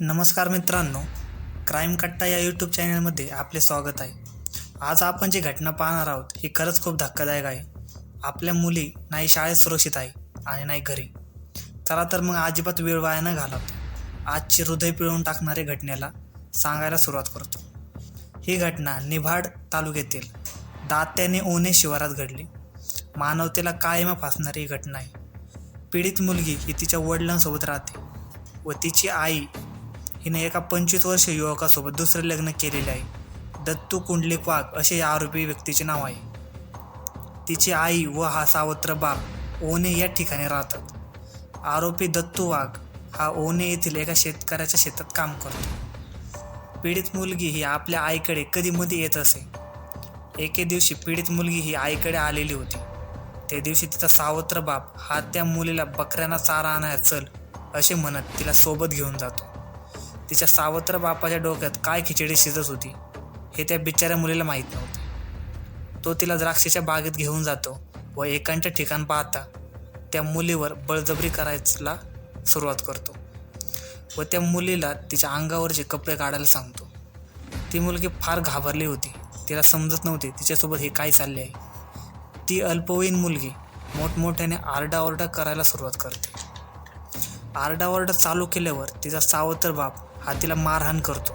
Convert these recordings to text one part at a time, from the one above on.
नमस्कार मित्रांनो क्राईम कट्टा या यूट्यूब चॅनलमध्ये आपले स्वागत आहे. आज आपण जी घटना पाहणार आहोत ही खरंच खूप धक्कादायक आहे. आपल्या मुली नाही शाळेत सुरक्षित आहे आणि नाही घरी. चला तर मग अजिबात वेळ वाया न घालवतो आजची हृदय पिळवून टाकणाऱ्या घटनेला सांगायला सुरुवात करतो. ही घटना निभाड तालुक्यातील दात्याने ओणे शिवारात घडली. मानवतेला कायम फासणारी ही घटना आहे. पीडित मुलगी ही तिच्या वडिलांसोबत राहते व तिची आई हिने एका पंचवीस वर्ष युवकासोबत दुसरे लग्न केलेले आहे. दत्तू कुंडलिक वाघ असे या आरोपी व्यक्तीचे नाव आहे. तिची आई व हा सावत्र बाप ओने या ठिकाणी राहतात. आरोपी दत्तू वाघ हा ओने येथील एका शेतकऱ्याच्या शेतात काम करतो. पीडित मुलगी ही आपल्या आईकडे कधी मध्ये येत असे. एके दिवशी पीडित मुलगी ही आईकडे आलेली होती. त्या दिवशी तिचा सावत्र बाप हा त्या मुलीला बकऱ्यांना चारा आणायला चल असे म्हणत तिला सोबत घेऊन जातो. तिच्या सावत्र बापाच्या डोक्यात काय खिचडी शिजत होती हे त्या बिचाऱ्या मुलीला माहीत नव्हते. तो तिला द्राक्षाच्या बागेत घेऊन जातो व एकांच्या ठिकाण पाहता त्या मुलीवर बळजबरी करायला सुरुवात करतो व त्या मुलीला तिच्या अंगावरचे कपडे काढायला सांगतो. ती मुलगी फार घाबरली होती तिला समजत नव्हते तिच्यासोबत हे काय चालले आहे ती अल्पवयीन मुलगी मोठमोठ्याने आरडाओरडा करायला सुरुवात करते. आरडाओरडा चालू केल्यावर तिचा सावत्र बाप हा तिला मारहाण करतो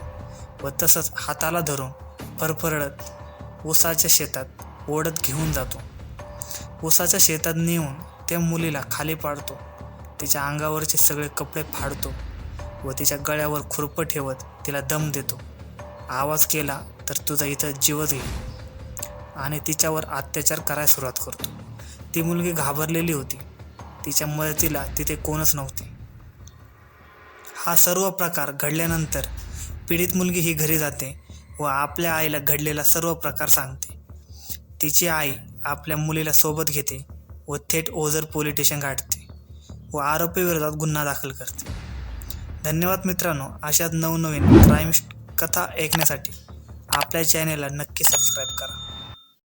व तसंच हाताला धरून फरफरडत ऊसाच्या शेतात ओढत घेऊन जातो. ऊसाच्या शेतात नेऊन त्या मुलीला खाली पाडतो. तिच्या अंगावरचे सगळे कपडे फाडतो व तिच्या गळ्यावर खुरपं ठेवत तिला दम देतो. आवाज केला तर तुझा इथं जीवच येईल आणि तिच्यावर अत्याचार करायला सुरुवात करतो. ती मुलगी घाबरलेली होती. तिच्या मदतीला तिथे कोणच नव्हते. हा सर्व प्रकार घडल्यानंतर पीडित मुलगी ही घरी जाते व आपल्या आईला घडलेला सर्व प्रकार सांगते. तिची आई आपल्या मुलीला सोबत घेते व थेट ओझर पोलीस स्टेशन गाठते व आरोपीविरोधात गुन्हा दाखल करते. धन्यवाद मित्रांनो अशाच नवनवीन क्राईम कथा ऐकण्यासाठी आपल्या चॅनेलला नक्की सबस्क्राईब करा.